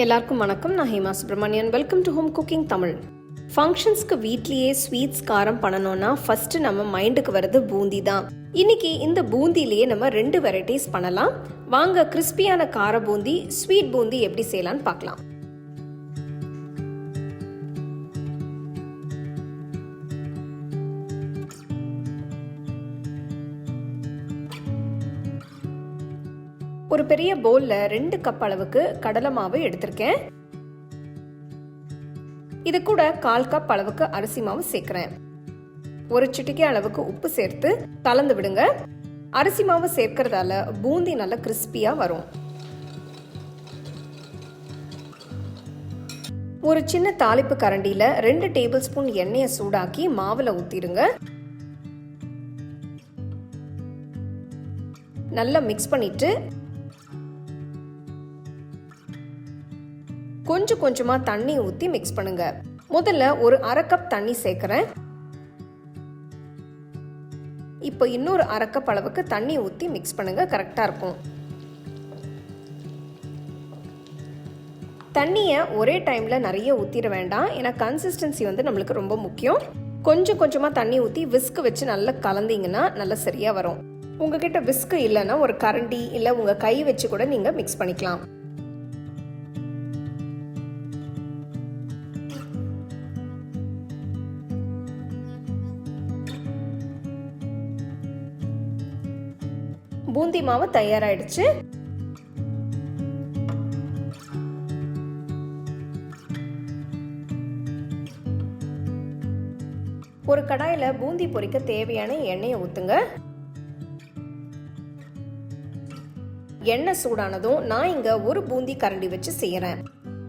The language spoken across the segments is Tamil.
எல்லாருக்கும் வணக்கம். நான் Hema Subramanian welcome to home cooking Tamil ஃபங்க்ஷன்ஸ்க்கு வீட்லேயே ஸ்வீட்ஸ் காரம் பண்ணணும்னா ஃபர்ஸ்ட் நம்ம மைண்டுக்கு வர்றது பூந்தி தான். இன்னைக்கு இந்த பூந்திலேயே நம்ம ரெண்டு வெரைட்டிஸ் பண்ணலாம். வாங்க கிறிஸ்பியான கார பூந்தி ஸ்வீட் பூந்தி எப்படி செய்யலாம்னு பார்க்கலாம். ஒரு பெரிய பவுலில் ரெண்டு கப் அளவுக்கு கடலை மாவு எடுத்திருக்கேன். இது கூட கால் கப் அளவுக்கு அரிசி மாவு சேர்க்கிறேன். ஒரு சிட்டிக்கை அளவுக்கு உப்பு சேர்த்து கலந்து விடுங்க. அரிசி மாவு சேர்க்கறதால பூந்தி நல்லா கிறிஸ்பியா வரும். ஒரு சின்ன தாளிப்பு கரண்டியில ரெண்டு டேபிள் ஸ்பூன் எண்ணெயை சூடாக்கி மாவுல ஊத்திடுங்க. நல்லா மிக்ஸ் பண்ணிட்டு கொஞ்சம் கொஞ்சமாக தண்ணி ஊற்றி மிக்ஸ் பண்ணுங்க. முதல்ல ஒரு அரை கப் தண்ணி சேர்க்குறேன். இப்போ இன்னொரு அரை கப் அளவுக்கு தண்ணி ஊற்றி மிக்ஸ் பண்ணுங்க கரெக்டாக இருக்கும். தண்ணியை ஒரே டைமில் நிறைய ஊற்றிட வேண்டாம். ஏன்னா கன்சிஸ்டன்சி வந்து நம்மளுக்கு ரொம்ப முக்கியம். கொஞ்சம் கொஞ்சமாக தண்ணி ஊற்றி விஸ்க் வச்சு நல்லா கலந்தீங்கன்னா நல்லா சரியாக வரும். உங்ககிட்ட விஸ்க் இல்லைன்னா ஒரு கரண்டி இல்லை உங்கள் கை வச்சு கூட நீங்கள் மிக்ஸ் பண்ணிக்கலாம். பூந்தி மாவு தயாராயிடுச்சு. ஒரு கடாயில பூந்தி பொரிக்க தேவையான எண்ணெயை ஊத்துங்க. எண்ணெய் சூடானதும் நான் இங்க ஒரு பூந்தி கரண்டி வச்சு செய்யறேன்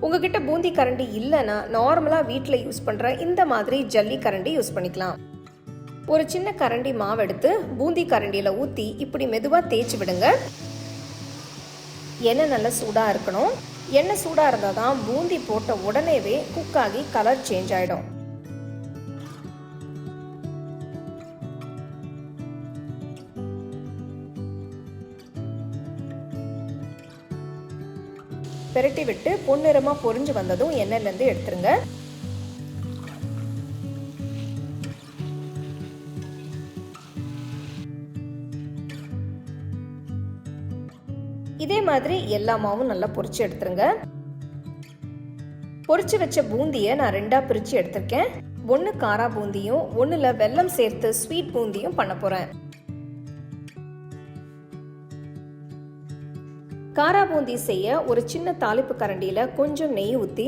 உங்ககிட்ட பூந்தி கரண்டி இல்லைன்னா நார்மலா வீட்டில் யூஸ் பண்ற இந்த மாதிரி ஜல்லி கரண்டி யூஸ் பண்ணிக்கலாம். ஒரு சின்ன கரண்டி மாவு எடுத்து பூந்தி கரண்டியில் ஊற்றி இப்படி மெதுவாக தேய்ச்சி விடுங்க. எண்ணெய் நல்லா சூடாக இருக்கணும். எண்ணெய் சூடாக இருந்தால் தான் பூந்தி போட்ட உடனேவே குக் ஆகி கலர் சேஞ்ச் ஆகிடும் பெரட்டி விட்டு பொன்னிறமாக பொறிஞ்சு வந்ததும் எண்ணெயிலேருந்து எடுத்துருங்க. இதே மாதிரி எல்லா மாவும் நல்லா பொறிச்சு எடுத்துருங்க. பொறிச்சு வச்ச பூந்தியை நான் ரெண்டாக பிரித்து எடுத்திருக்கேன். ஒன்று காரா பூந்தியும் ஒன்றுல வெல்லம் சேர்த்து ஸ்வீட் பூந்தியும் பண்ண போறேன். காரா பூந்தி செய்ய ஒரு சின்ன தாளிப்பு கரண்டியில் கொஞ்சம் நெய் ஊற்றி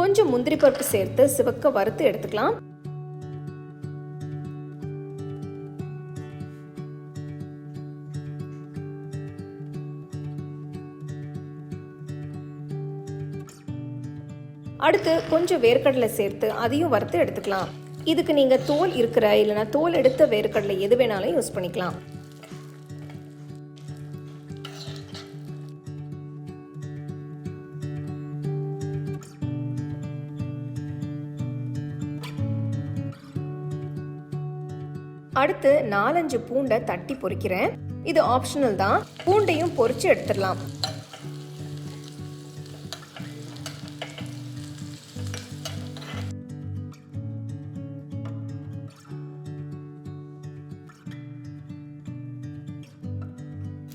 கொஞ்சம் முந்திரி பருப்பு சேர்த்து சிவக்க வறுத்து எடுத்துக்கலாம். அடுத்து கொஞ்சம் வேர்க்கடலை சேர்த்து அதையும் வறுத்து எடுத்துக்கலாம். இதுக்கு நீங்கள் தோல் இருக்கிற இல்லைனா தோல் எடுத்த வேர்க்கடலை எது வேணாலும் யூஸ் பண்ணிக்கலாம். அடுத்து நாலஞ்சு பூண்டை தட்டி பொரிக்கிறேன் இது ஆப்ஷனல் தான். பூண்டையும் பொறிச்சு எடுத்துடலாம்.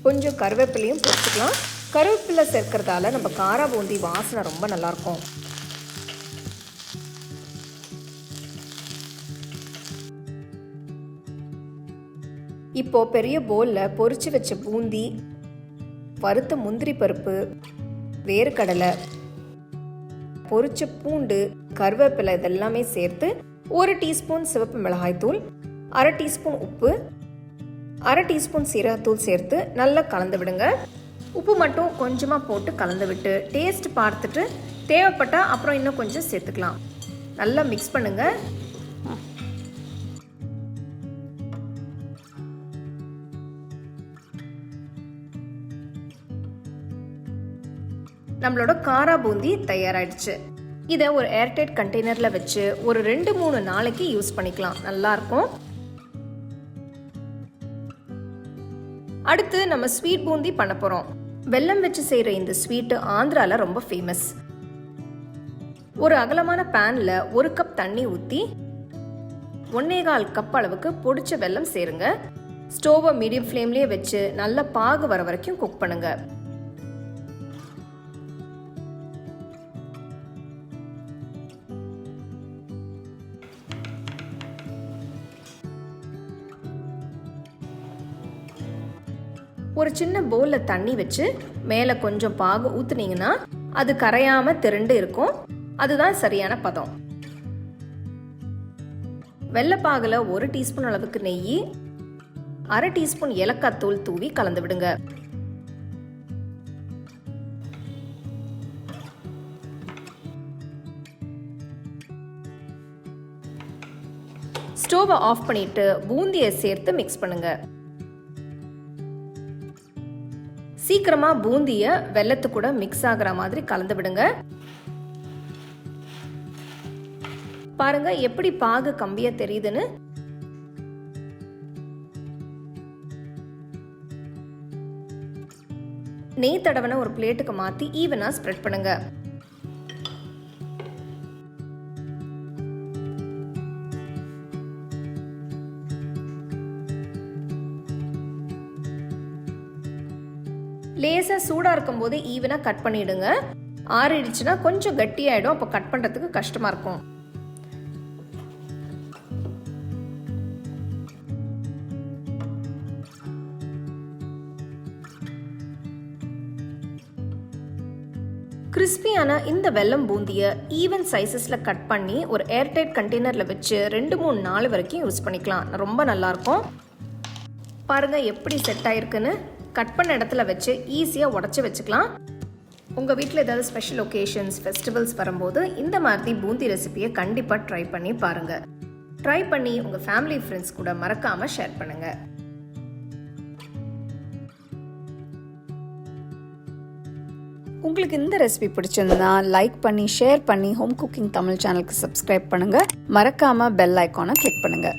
கொஞ்சம் கருவேப்பிலையும் பொரிச்சுக்கலாம் கருவேப்பிலை சேர்க்கறதால நம்ம காரா பூந்தி வாசனை ரொம்ப நல்லாயிருக்கும். இப்போ பெரிய போலில் பொரிச்சு வச்ச பூந்தி வறுத்த முந்திரி பருப்பு வேர்க்கடலை பொரிச்ச பூண்டு கருவேப்பிலை இதெல்லாமே சேர்த்து ஒரு டீஸ்பூன் சிவப்பு மிளகாய்த்தூள் அரை டீஸ்பூன் உப்பு அரை டீஸ்பூன் சீரகத்தூள் சேர்த்து நல்லா கலந்து விடுங்க. உப்பு மட்டும் கொஞ்சமாக போட்டு கலந்து விட்டு டேஸ்ட் பார்த்துட்டு தேவைப்பட்டால் அப்புறம் இன்னும் கொஞ்சம் சேர்த்துக்கலாம். நல்லா மிக்ஸ் பண்ணுங்கள் நம்மளோட காரா பூந்தி தயாராயிடுச்சு. இதை ஒரு ஏர்டைட் கண்டெய்னரில் வச்சு ஒரு ரெண்டு மூணு நாளைக்கு யூஸ் பண்ணிக்கலாம். நல்லாயிருக்கும் அடுத்து நம்ம ஸ்வீட் பூந்தி பண்ண போகிறோம் வெல்லம் வச்சு செய்கிற இந்த ஸ்வீட்டு ஆந்திரால ரொம்ப ஃபேமஸ் ஒரு அகலமான பேனில் ஒரு கப் தண்ணி ஊற்றி ஒன்னேகால் கப் அளவுக்கு பொடிச்ச வெல்லம் சேருங்க. ஸ்டோவை மீடியம் ஃப்ளேம்லேயே வச்சு நல்ல பாகு வர வரைக்கும் குக் பண்ணுங்கள் ஒரு சின்ன பவுலில் தண்ணி வச்சு மேலே கொஞ்சம் பாகு ஊற்றுனீங்கன்னா அது கரையாமல் திரண்டு இருக்கும். அதுதான் சரியான பதம். வெள்ளைப்பாகில் ஒரு டீஸ்பூன் அளவுக்கு நெய் அரை டீஸ்பூன் ஏலக்காய் தூள் தூவி கலந்து விடுங்க. ஸ்டோவை ஆஃப் பண்ணிட்டு பூந்தியை சேர்த்து மிக்ஸ் பண்ணுங்கள் சீக்கிரமா பூந்திய வெள்ளத்து கூட மிக்ஸ் ஆகுற மாதிரி கலந்து விடுங்க. பாருங்க எப்படி பாகு கம்பியாக தெரியுதுன்னு. நெய் தடவனை ஒரு பிளேட்டுக்கு மாற்றி ஈவனாக ஸ்ப்ரெட் பண்ணுங்கள் லேசாக சூடாக இருக்கும்போது ஈவனாக கட் பண்ணிவிடுங்க ஆறிடுச்சுன்னா கொஞ்சம் கட்டியாயிடும். அப்போ கட் பண்ணுறதுக்கு கஷ்டமாக இருக்கும். கிறிஸ்பியான இந்த வெல்லம் பூந்தியை ஈவன் சைஸஸில் கட் பண்ணி ஒரு ஏர்டைட் கண்டெய்னரில் வச்சு ரெண்டு மூணு நாள் வரைக்கும் யூஸ் பண்ணிக்கலாம். ரொம்ப நல்லாயிருக்கும் பாருங்கள் எப்படி செட் ஆயிருக்குன்னு. கட் பண்ண இடத்துல வச்சு ஈஸியாக உடச்சி வச்சுக்கலாம். உங்கள் வீட்டில் ஏதாவது ஸ்பெஷல் ஒகேஷன்ஸ் ஃபெஸ்டிவல்ஸ் வரும்போது இந்த மாதிரி பூந்தி ரெசிபியை கண்டிப்பாக ட்ரை பண்ணி பாருங்கள் ட்ரை பண்ணி உங்கள் ஃபேமிலி ஃப்ரெண்ட்ஸ் கூட மறக்காமல் ஷேர் பண்ணுங்கள் உங்களுக்கு இந்த ரெசிபி பிடிச்சிருந்தா லைக் பண்ணி ஷேர் பண்ணி ஹோம் குக்கிங் தமிழ் சேனலுக்கு சப்ஸ்கிரைப் பண்ணுங்கள் மறக்காமல் பெல் ஐக்கானை கிளிக் பண்ணுங்கள்